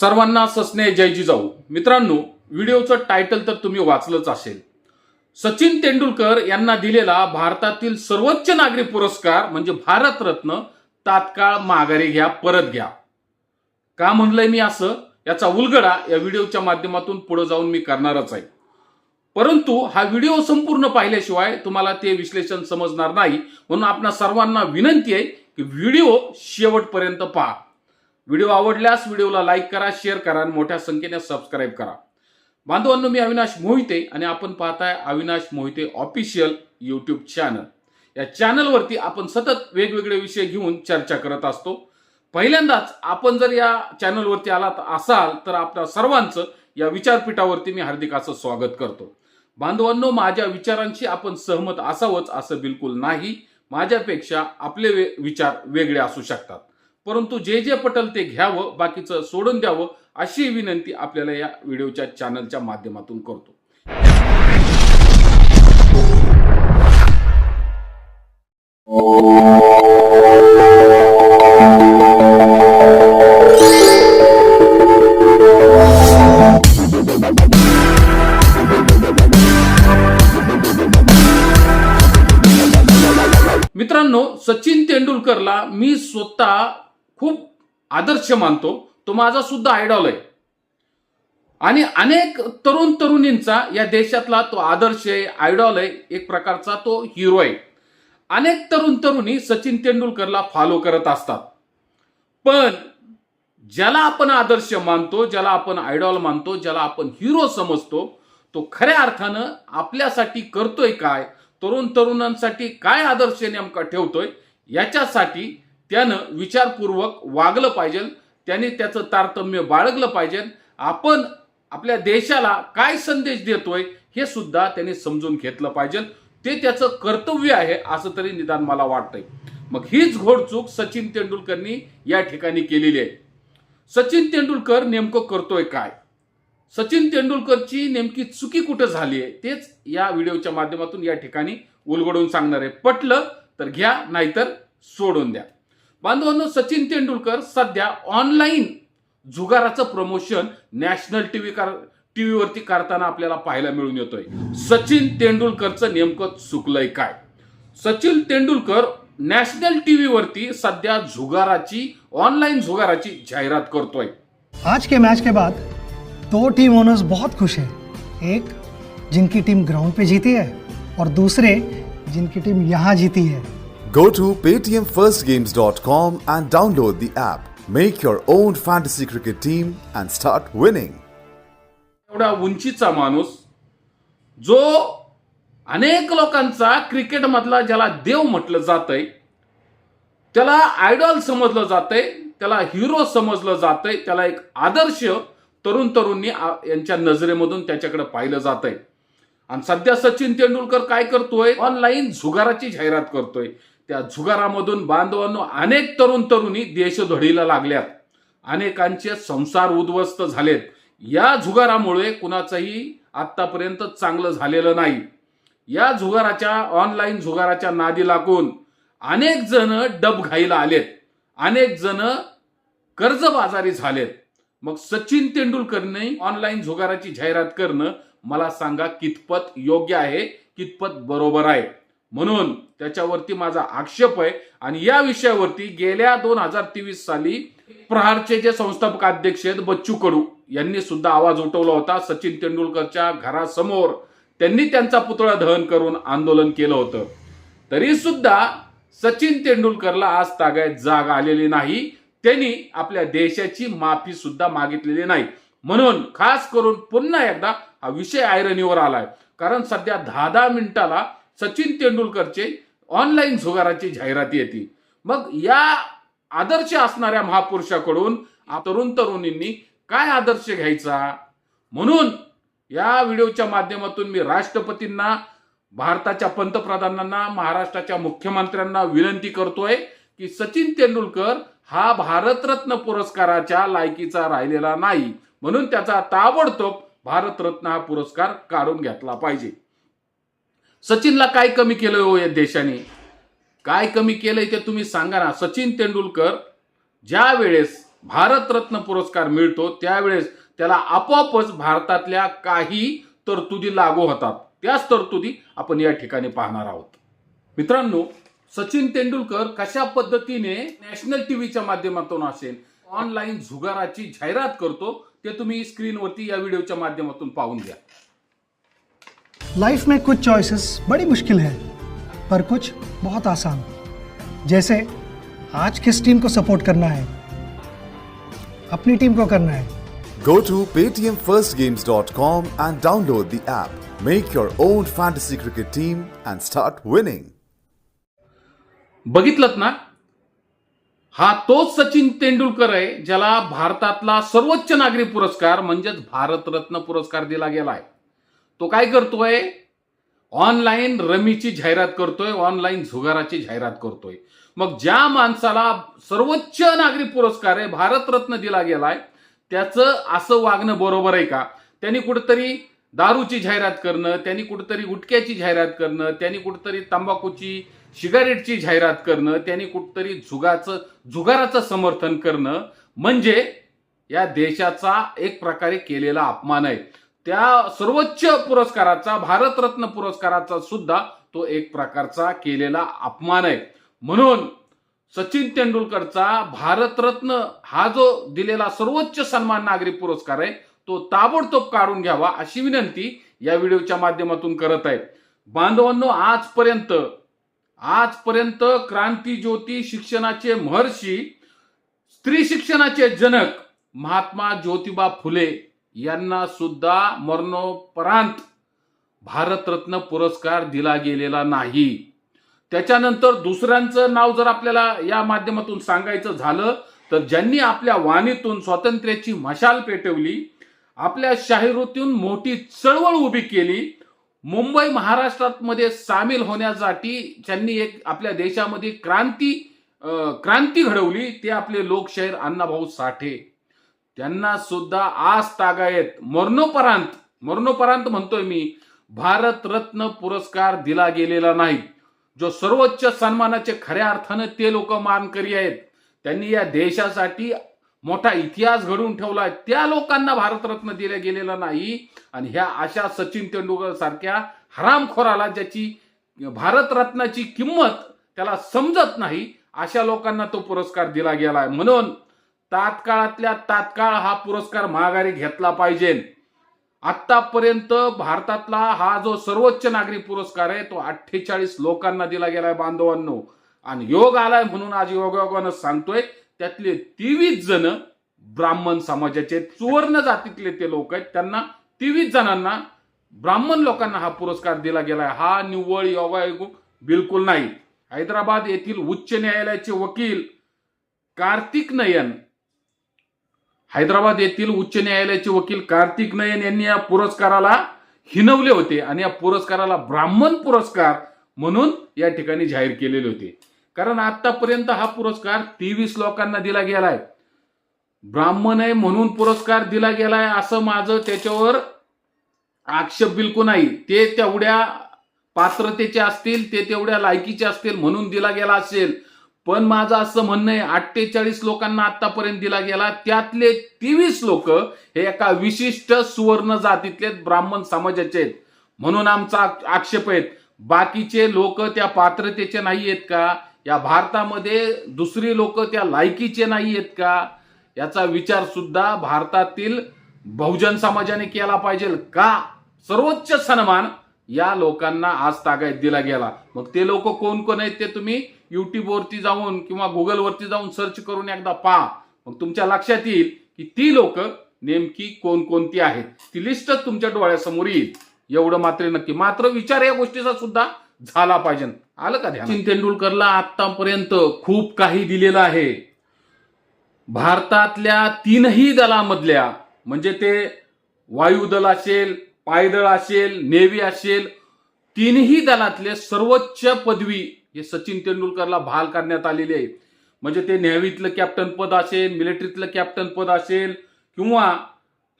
सर्वांना ससने जय जिजाऊ. मित्रांनो व्हिडिओचं टायटल तर तुम्ही वाचलंच असेल. सचिन तेंडुलकर यांना दिलेला भारतातील सर्वोच्च नागरी पुरस्कार म्हणजे भारतरत्न तात्काळ माघारी घ्या परत घ्या. का म्हणलंय मी असं? याचा उलगडा या व्हिडिओच्या माध्यमातून पुढे जाऊन मी करणारच आहे. परंतु हा व्हिडिओ संपूर्ण पाहिल्याशिवाय तुम्हाला ते विश्लेषण समजणार नाही. म्हणून आपणा सर्वांना विनंती आहे की व्हिडिओ शेवटपर्यंत पहा. व्हिडिओ आवडल्यास व्हिडिओला लाईक करा शेअर करा आणि मोठ्या संख्येने सबस्क्राईब करा. बांधवांनो मी अविनाश मोहिते आणि आपण पाहताय Avinash Mohite official YouTube channel या चॅनलवरती आपण सतत वेगवेगळे विषय घेऊन चर्चा करत असतो. पहिल्यांदाच आपण जर या चॅनलवरती आलात असाल तर आपल्या सर्वांचं या विचारपीठावरती मी हार्दिकाचं स्वागत करतो. बांधवांनो माझ्या विचारांशी आपण सहमत असावंच असं बिलकुल नाही. माझ्यापेक्षा आपले वे- विचार वेगळे असू शकतात. परंतु जे जे पटल ते घ्यावं बाकीचं सोडून द्यावं अशी विनंती आपल्याला या व्हिडिओच्या चॅनलच्या माध्यमातून करतो. मित्रांनो सचिन तेंडुलकरला मी स्वतः खूप आदर्श मानतो तो माझा सुद्धा आयडॉल आहे. आणि अनेक तरुण तरुणींचा या देशातला तो आदर्श आहे आयडॉल आहे एक प्रकारचा तो हिरो आहे. अनेक तरुण तरुणी सचिन तेंडुलकरला फॉलो करत असतात. पण ज्याला आपण आदर्श मानतो ज्याला आपण आयडॉल मानतो ज्याला आपण हिरो समजतो तो खऱ्या अर्थानं आपल्यासाठी करतोय काय तरुण तरुणांसाठी काय आदर्श नेमका ठेवतोय याच्यासाठी त्यानं विचारपूर्वक वागलं पाहिजे. त्याने त्याचं तारतम्य बाळगलं पाहिजे. आपण आपल्या देशाला काय संदेश देतोय हे सुद्धा त्याने समजून घेतलं पाहिजे. ते त्याचं कर्तव्य आहे असं तरी निदान मला वाटतंय. मग हीच घोडचूक सचिन तेंडुलकरनी या ठिकाणी केलेली आहे. सचिन तेंडुलकर नेमकं करतोय काय? सचिन तेंडुलकरची नेमकी चुकी कुठं झाली आहे तेच या व्हिडिओच्या माध्यमातून या ठिकाणी उलगडून सांगणार आहे. पटलं तर घ्या नाहीतर सोडून द्या. बांधवांनो सचिन तेंडुलकर सध्या ऑनलाईन जुगाराचं प्रमोशन नॅशनल टीव्ही टीव्हीवरती करताना आपल्याला पाहायला मिळून येतोय. सचिन तेंडुलकरचं नेमकं चुकलंय काय? सचिन तेंडुलकर नॅशनल टीव्हीवरती सध्या जुगाराची ऑनलाईन जुगाराची जाहिरात करतोय. आज के मैच के बाद दो टीम ओनर्स बहुत खुश है। एक जिनकी टीम ग्राउंड पे जीती है और दूसरे जिनकी टीम यहाँ जीती है। Go to paytmfirstgames.com and download the app. Make your own fantasy cricket team and start winning. एवढा उंचीचा माणूस जो अनेक लोकांचा क्रिकेटमधला ज्याला देव म्हटलं जातंय त्याला आयडॉल समजलं जातंय त्याला हिरो समजलं जातंय त्याला एक आदर्श तरुण तरुणी यांच्या नजरेमधून त्याच्याकडे पाहिलं जातंय आणि सध्या सचिन तेंडुलकर काय करतोय ऑनलाईन झुगाराची जाहिरात करतोय त्या झुगारामधून बांधवांनो अनेक तरुण तरुणी देशधडीला लागल्यात. अनेकांचे संसार उद्ध्वस्त झालेत. या झुगारामुळे कुणाचंही आत्तापर्यंत चांगलं झालेलं नाही. या झुगाराच्या ऑनलाईन झुगाराच्या नादी लागून अनेक जण डबघाईला आलेत. अनेक जण कर्जबाजारी झालेत. मग सचिन तेंडुलकरने ऑनलाईन झुगाराची जाहिरात करणं मला सांगा कितपत योग्य आहे कितपत बरोबर आहे? म्हणून त्याच्यावरती माझा आक्षेप आहे. आणि या विषयावरती गेल्या दोन हजार तेवीस साली प्रहारचे जे संस्थापक अध्यक्ष आहेत बच्चू कडू यांनी सुद्धा आवाज उठवला होता. सचिन तेंडुलकरच्या घरासमोर त्यांनी त्यांचा पुतळा दहन करून आंदोलन केलं होतं. तरी सुद्धा सचिन तेंडुलकरला आज तागायत जाग आलेली नाही. त्यांनी आपल्या देशाची माफी सुद्धा मागितलेली नाही. म्हणून खास करून पुन्हा एकदा हा विषय आयरनीवर आलाय. कारण सध्या दहा दहा मिनिटाला सचिन तेंडुलकरचे ऑनलाईन झुगाराची जाहिराती येते. मग या आदर्श असणाऱ्या महापुरुषाकडून आ- तरुण तरुणींनी काय आदर्श घ्यायचा? म्हणून या व्हिडिओच्या माध्यमातून मी राष्ट्रपतींना भारताच्या पंतप्रधानांना महाराष्ट्राच्या मुख्यमंत्र्यांना विनंती करतोय की सचिन तेंडुलकर हा भारतरत्न पुरस्काराच्या लायकीचा राहिलेला नाही. म्हणून त्याचा ताबडतोब भारतरत्न हा पुरस्कार काढून घेतला पाहिजे. सचिनला काय कमी केलं हो या देशाने? काय कमी केलंय ते तुम्ही सांगा ना. सचिन तेंडुलकर ज्या वेळेस भारतरत्न पुरस्कार मिळतो त्यावेळेस त्याला आपोआपच भारतातल्या काही तरतुदी लागू होतात. त्याच तरतुदी आपण या ठिकाणी पाहणार आहोत. मित्रांनो सचिन तेंडुलकर कशा पद्धतीने नॅशनल टीव्हीच्या माध्यमातून असेल ऑनलाईन झुगाराची जाहिरात करतो ते तुम्ही स्क्रीनवरती या व्हिडिओच्या माध्यमातून पाहून घ्या. लाइफ में कुछ चॉइसेस बड़ी मुश्किल है पर कुछ बहुत आसान। जैसे आज किस टीम को सपोर्ट करना है? अपनी टीम को करना है। Go to paytmfirstgames.com and download the app. Make your own fantasy cricket team and start winning. बघितलं ना? हा तोच सचिन तेंडुलकर आहे ज्याला भारतातला सर्वोच्च नागरी पुरस्कार म्हणजेच भारतरत्न पुरस्कार दिला गेलाय तो काय करतोय? ऑनलाईन रमीची जाहिरात करतोय ऑनलाईन झुगाराची जाहिरात करतोय. मग ज्या माणसाला सर्वोच्च नागरी पुरस्कार आहे भारतरत्न दिला गेलाय त्याचं असं वागणं बरोबर आहे का? त्यांनी कुठेतरी दारूची जाहिरात करणं त्यांनी कुठेतरी गुटख्याची जाहिरात करणं त्यांनी कुठेतरी तंबाखूची सिगारेटची जाहिरात करणं त्यांनी कुठेतरी झुगाचं झुगाराचं समर्थन करणं म्हणजे या देशाचा एक प्रकारे केलेला अपमान आहे. त्या सर्वोच्च पुरस्काराचा भारतरत्न पुरस्काराचा सुद्धा तो एक प्रकारचा केलेला अपमान आहे. म्हणून सचिन तेंडुलकरचा भारतरत्न हा जो दिलेला सर्वोच्च सन्मान नागरी पुरस्कार आहे तो ताबडतोब काढून घ्यावा अशी विनंती या व्हिडिओच्या माध्यमातून करत आहे बांधवांनो आजपर्यंत आजपर्यंत क्रांती ज्योती शिक्षणाचे महर्षी स्त्री शिक्षणाचे जनक महात्मा ज्योतिबा फुले यांना सुद्धा मरणोपरांत भारतरत्न पुरस्कार दिला गेलेला नाही. त्याच्यानंतर दुसऱ्यांचं नाव जर आपल्याला या माध्यमातून सांगायचं झालं तर ज्यांनी आपल्या वाणीतून स्वातंत्र्याची मशाल पेटवली आपल्या शाहिरीतून मोठी चळवळ उभी केली मुंबई महाराष्ट्रात मध्ये सामील होण्यासाठी त्यांनी एक आपल्या देशामध्ये क्रांती क्रांती घडवली ते आपले लोकशाहीर अण्णाभाऊ साठे. त्यांना सुद्धा आज तागायत. मरणोपरांत मरणोपरांत म्हणतोय मी भारतरत्न पुरस्कार दिला गेलेला नाही. जो सर्वोच्च सन्मानाचे खऱ्या अर्थानं ते लोक मानकरी आहेत. त्यांनी या देशासाठी मोठा इतिहास घडवून ठेवला. त्या लोकांना भारतरत्न दिला गेलेला नाही. आणि ह्या अशा सचिन तेंडुलकर सारख्या हरामखोराला ज्याची भारतरत्नाची किंमत त्याला समजत नाही अशा लोकांना तो पुरस्कार दिला गेलाय. म्हणून तात्काळातल्या तात्काळ हा पुरस्कार माघारी घेतला पाहिजे. आतापर्यंत भारतातला हा जो सर्वोच्च नागरी पुरस्कार आहे तो अठ्ठेचाळीस लोकांना दिला गेलाय बांधवांनो. आणि योग आलाय म्हणून आज योगायोगानं सांगतोय त्यातले तेवीस जण ब्राह्मण समाजाचे सुवर्ण जातीतले ते लोक आहेत. त्यांना तेवीस जणांना ब्राह्मण लोकांना हा पुरस्कार दिला गेलाय. हा निव्वळ योगायोग बिलकुल नाही. हैदराबाद येथील उच्च न्यायालयाचे वकील कार्तिक नयन हैदराबाद येथील उच्च न्यायालयाचे वकील कार्तिक नयन यांनी या पुरस्काराला हिनवले होते आणि या पुरस्काराला ब्राह्मण पुरस्कार म्हणून या ठिकाणी जाहीर केलेले होते. कारण आतापर्यंत हा पुरस्कार तेवीस लोकांना दिला गेलाय ब्राह्मण आहे म्हणून पुरस्कार दिला गेलाय असं माझं त्याच्यावर आक्षेप बिलकुल नाही. ते तेवढ्या पात्रतेचे असतील ते तेवढ्या लायकीचे असतील म्हणून दिला गेला असेल. पण माझं असं म्हणणं आहे अठ्ठेचाळीस लोकांना आतापर्यंत दिला गेला त्यातले तेवीस लोक हे एका विशिष्ट सुवर्ण जातीतले ब्राह्मण समाजाचे आहेत. म्हणून आमचा आक्षेप आहेत. बाकीचे लोक त्या पात्रतेचे नाही आहेत का? या भारतामध्ये दुसरी लोक त्या लायकीचे नाही आहेत का? याचा विचार सुद्धा भारतातील बहुजन समाजाने केला पाहिजे का? सर्वोच्च सन्मान या लोकांना आज तागायत दिला गेला. मग ते लोक कोण कोण आहेत ते तुम्ही युट्यूबवरती जाऊन किंवा गुगल वरती जाऊन सर्च करून एकदा पहा. मग तुमच्या लक्षात येईल की ती लोक नेमकी कोणकोणती आहेत. ती लिस्टच तुमच्या डोळ्यासमोर येईल. एवढं मात्र नक्की. मात्र विचार या गोष्टीचा सुद्धा झाला पाहिजे. आलं का सचिन तेंडुलकरला आतापर्यंत खूप काही दिलेलं आहे. भारतातल्या तीनही दलामधल्या म्हणजे ते वायुदल असेल पायदळ असेल नेव्ही असेल तीनही दलातले सर्वोच्च पदवी हे सचिन तेंडुलकरला बहाल करण्यात आलेले आहे. म्हणजे ते नेव्हीतलं कॅप्टन पद असेल मिलिटरीतलं कॅप्टन पद असेल किंवा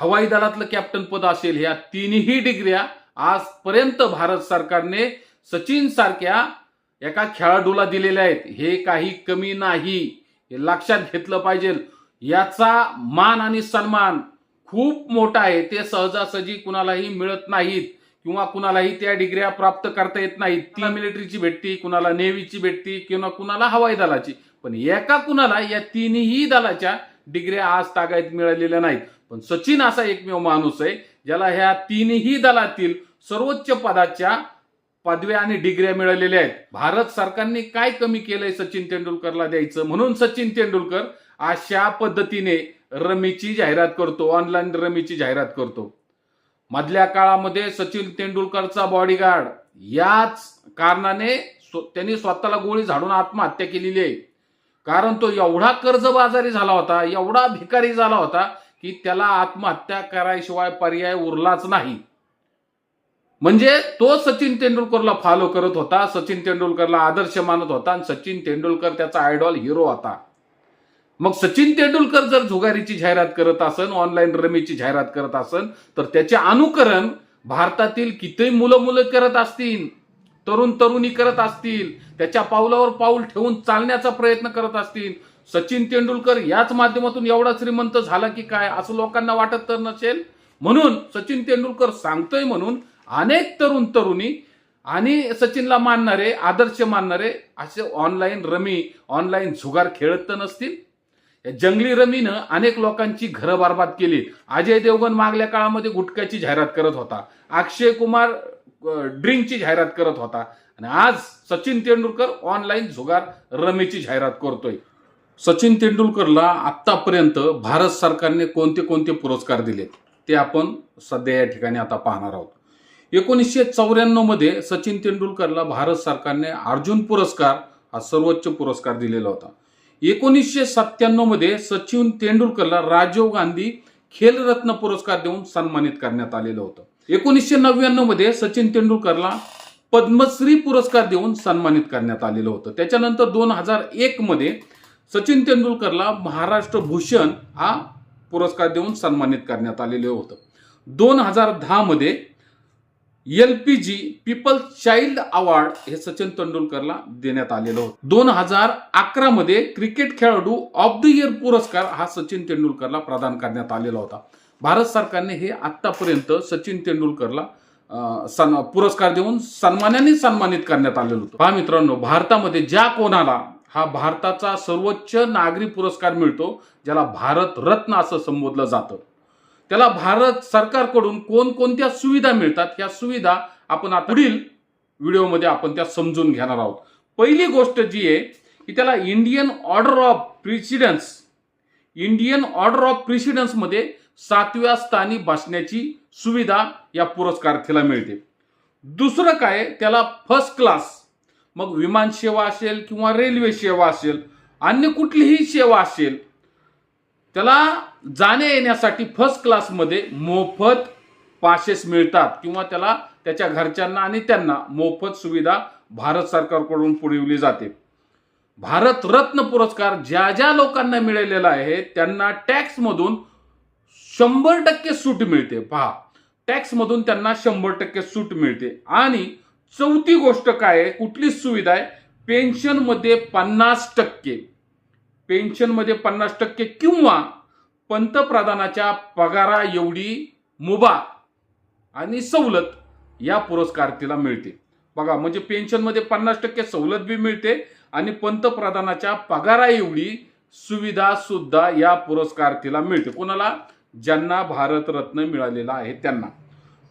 हवाई दलातलं कॅप्टन पद असेल ह्या तिन्ही डिग्र्या आजपर्यंत भारत सरकारने सचिन सारख्या एका खेळाडूला दिलेल्या आहेत. हे काही कमी नाही. हे लक्षात घेतलं पाहिजे. याचा मान आणि सन्मान खूप मोठा आहे. ते सहजासहजी कुणालाही मिळत नाहीत. किंवा कुणालाही त्या डिग्र्या प्राप्त करता येत नाहीत ती मिलिटरीची भेटती कुणाला नेव्हीची भेटती किंवा कुणाला हवाई दलाची. पण एका कुणाला या तिन्ही दलाच्या डिग्र्या आज तागायत मिळालेल्या नाहीत. पण सचिन असा एकमेव माणूस आहे ज्याला ह्या तिन्ही दलातील सर्वोच्च पदाच्या पदव्या आणि डिग्र्या मिळालेल्या आहेत. भारत सरकारने काय कमी केलंय सचिन तेंडुलकरला द्यायचं? म्हणून सचिन तेंडुलकर अशा पद्धतीने रमीची जाहिरात करतो ऑनलाईन रमीची जाहिरात करतो. मधल्या काळामध्ये सचिन तेंडुलकरचा बॉडीगार्ड याच कारणाने त्यांनी स्वतःला गोळी झाडून आत्महत्या केलेली आहे. कारण तो एवढा कर्जबाजारी झाला होता एवढा भिकारी झाला होता की त्याला आत्महत्या करायशिवाय पर्याय उरलाच नाही. म्हणजे तो सचिन तेंडुलकरला फॉलो करत होता सचिन तेंडुलकरला आदर्श मानत होता आणि सचिन तेंडुलकर त्याचा आयडॉल हिरो होता. मग सचिन तेंडुलकर जर जुगारीची जाहिरात करत असन ऑनलाईन रमीची जाहिरात करत असन तर त्याचे अनुकरण भारतातील किती मुलं मुलं करत असतील? तरुण तरुणी करत असतील? त्याच्या पावलावर पाऊल ठेवून चालण्याचा प्रयत्न करत असतील? सचिन तेंडुलकर याच माध्यमातून एवढा श्रीमंत झाला की काय? असं लोकांना वाटत तर नसेल? म्हणून सचिन तेंडुलकर सांगतोय म्हणून अनेक तरुण तरुणी आणि सचिनला मानणारे आदर्श मानणारे असे ऑनलाईन रमी ऑनलाईन झुगार खेळत तर नसतील? या जंगली रमीनं अनेक लोकांची घरं बर्बाद केली. अजय देवगण मागल्या काळामध्ये गुटख्याची जाहिरात करत होता. अक्षय कुमार ड्रिंकची जाहिरात करत होता. आणि आज सचिन तेंडुलकर ऑनलाईन झुगार रमीची जाहिरात करतोय. सचिन तेंडुलकरला आतापर्यंत भारत सरकारने कोणते कोणते पुरस्कार दिलेत ते आपण सध्या या ठिकाणी आता पाहणार आहोत. एकोणीसशे चौऱ्याण्णवमध्ये सचिन तेंडुलकरला भारत सरकारने अर्जुन पुरस्कार हा सर्वोच्च पुरस्कार दिलेला होता. एकोणीसशे सत्त्याण्णवमध्ये सचिन तेंडुलकरला राजीव गांधी खेलरत्न पुरस्कार देऊन सन्मानित करण्यात आलेलं होतं. एकोणीसशे नव्याण्णवमध्ये सचिन तेंडुलकरला पद्मश्री पुरस्कार देऊन सन्मानित करण्यात आलेलं होतं. त्याच्यानंतर दोन हजार एक मध्ये सचिन तेंडुलकरला महाराष्ट्र भूषण हा पुरस्कार देऊन सन्मानित करण्यात आलेलं होतं. दोन हजार दहामध्ये L P G people child award हे सचिन तेंडुलकरला देण्यात आलेलं होतं. दोन हजार अकरा मध्ये क्रिकेट खेळाडू ऑफ द इयर पुरस्कार हा सचिन तेंडुलकरला प्रदान करण्यात आलेला होता. भारत सरकारने हे आतापर्यंत सचिन तेंडुलकरला सन पुरस्कार देऊन सन्मानाने सन्मानित करण्यात आलेलं होतं. पहा मित्रांनो भारतामध्ये ज्या कोणाला हा भारताचा सर्वोच्च नागरी पुरस्कार मिळतो ज्याला भारत रत्न असं संबोधलं जातं त्याला भारत सरकारकडून कोणकोणत्या सुविधा मिळतात या सुविधा आपण पुढील व्हिडिओमध्ये आपण त्या समजून घेणार आहोत. पहिली गोष्ट जी आहे की त्याला Indian order of precedence Indian order of प्रिसिडन्समध्ये सातव्या स्थानी बसण्याची सुविधा या पुरस्कारार्थीला मिळते. दुसरं काय त्याला फर्स्ट क्लास मग विमान सेवा असेल किंवा रेल्वे सेवा असेल अन्य कुठलीही सेवा असेल त्याला जाणे येण्यासाठी फर्स्ट क्लासमध्ये मोफत पासेस मिळतात किंवा त्याला त्याच्या घरच्यांना आणि त्यांना मोफत सुविधा भारत सरकारकडून पुरविली जाते. भारत रत्न पुरस्कार ज्या ज्या लोकांना मिळालेला आहे त्यांना टॅक्समधून शंभर टक्के सूट मिळते. पहा टॅक्समधून त्यांना शंभर टक्के सूट मिळते. आणि चौथी गोष्ट काय आहे? कुठली सुविधा आहे? पेन्शनमध्ये पन्नास टक्के. पेन्शनमध्ये पन्नास टक्के किंवा पंतप्रधानाच्या पगारा एवढी मुभा आणि सवलत या पुरस्कारार्थीला मिळते. बघा म्हणजे पेन्शनमध्ये पन्नास टक्के सवलत बी मिळते आणि पंतप्रधानाच्या पगारा एवढी सुविधा सुद्धा या पुरस्कारार्थीला मिळते. कोणाला? ज्यांना भारतरत्न मिळालेला आहे त्यांना.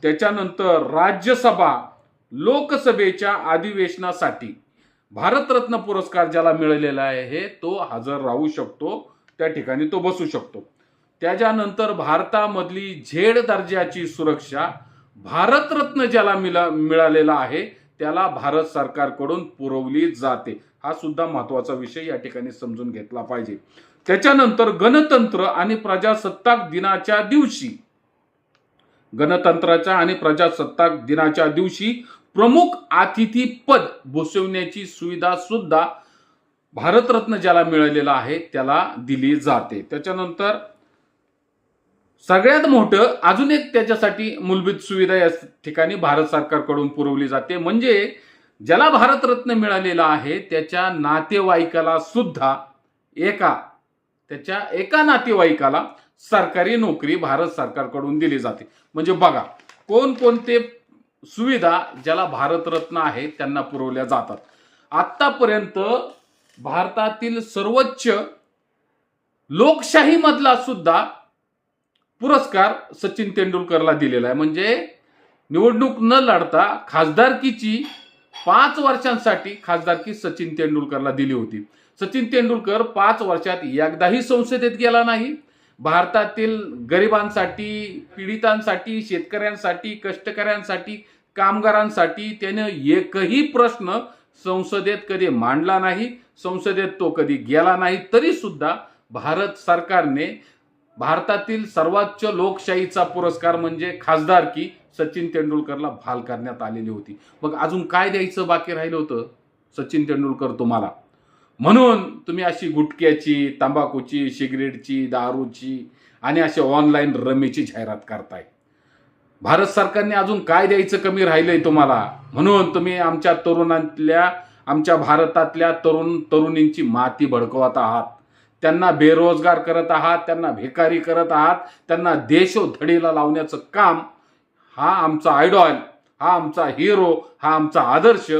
त्याच्यानंतर राज्यसभा लोकसभेच्या अधिवेशनासाठी भारतरत्न पुरस्कार ज्याला मिळालेला आहे तो हजर राहू शकतो त्या ठिकाणी तो बसू शकतो. त्याच्यानंतर भारतामधली झेड दर्जाची सुरक्षा भारतरत्न ज्याला मिळा मिळालेला आहे त्याला भारत सरकारकडून पुरवली जाते. हा सुद्धा महत्त्वाचा विषय या ठिकाणी समजून घेतला पाहिजे. त्याच्यानंतर गणतंत्र आणि प्रजासत्ताक दिनाच्या दिवशी गणतंत्राच्या आणि प्रजासत्ताक दिनाच्या दिवशी प्रमुख अतिथी पद भूषवण्याची सुविधा सुद्धा भारतरत्न ज्याला मिळालेला आहे त्याला दिली जाते. त्याच्यानंतर सगळ्यात मोठं अजून एक त्याच्यासाठी मूलभूत सुविधा या ठिकाणी भारत सरकारकडून पुरवली जाते. म्हणजे ज्याला भारतरत्न मिळालेला आहे त्याच्या नातेवाईकाला सुद्धा एका त्याच्या एका नातेवाईकाला सरकारी नोकरी भारत सरकारकडून दिली जाते. म्हणजे बघा कोणकोणते सुविधा ज्याला भारतरत्न आहे त्यांना पुरवल्या जातात. आत्तापर्यंत भारतातील सर्वोच्च लोकशाहीमधला सुद्धा पुरस्कार सचिन तेंडुलकरला दिलेला आहे. म्हणजे निवडणूक न लढता खासदारकीची पाच वर्षांसाठी खासदारकी सचिन तेंडुलकरला दिली होती. सचिन तेंडुलकर पाच वर्षात एकदाही संसदेत गेला नाही. भारतातील गरिबांसाठी पीडितांसाठी शेतकऱ्यांसाठी कष्टकऱ्यांसाठी कामगारांसाठी त्यानं एकही प्रश्न संसदेत कधी मांडला नाही संसदेत तो कधी गेला नाही तरी सुद्धा भारत सरकारने भारतातील सर्वोच्च लोकशाहीचा पुरस्कार म्हणजे खासदारकी सचिन तेंडुलकरला भाल करण्यात आलेली होती. मग अजून काय द्यायचं बाकी राहिलं होतं? सचिन तेंडुलकर तुम्हाला. म्हणून तुम्ही अशी गुटख्याची तंबाखूची सिगरेटची दारूची आणि अशी ऑनलाईन रमीची जाहिरात करताय. भारत सरकारने अजून काय द्यायचं कमी राहिलंय तुम्हाला? म्हणून तुम्ही आमच्या तरुणांतल्या आमच्या भारतातल्या तरुण तरुणींची माती भडकवत आहात. त्यांना बेरोजगार करत आहात त्यांना भिकारी करत आहात त्यांना देशोधडीला लावण्याचं काम हा आमचा आयडॉल हा आमचा हिरो हा आमचा आदर्श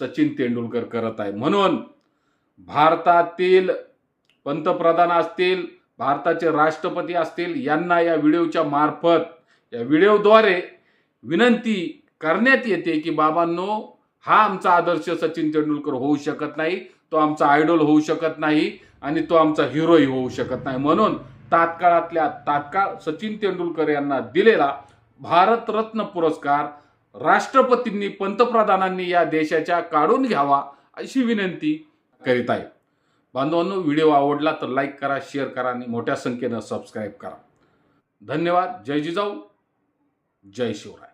सचिन तेंडुलकर करत आहे. म्हणून भारतातील पंतप्रधान असतील भारताचे राष्ट्रपती असतील यांना या व्हिडिओच्या मार्फत या व्हिडिओद्वारे विनंती करण्यात येते की बाबांनो हा आमचा आदर्श सचिन तेंडुलकर होऊ शकत नाही तो आमचा आयडॉल होऊ शकत नाही आणि तो आमचा हिरोही होऊ शकत नाही. म्हणून तात्काळातल्या तात्काळ सचिन तेंडुलकर यांना दिलेला भारतरत्न पुरस्कार राष्ट्रपतींनी पंतप्रधानांनी या देशाच्या काढून घ्यावा अशी विनंती करीत आहे. बांधवांनो व्हिडिओ आवडला तर लाईक करा शेअर करा आणि मोठ्या संख्येनं सबस्क्राईब करा. धन्यवाद. जय जिजाऊ. जय शिवराय.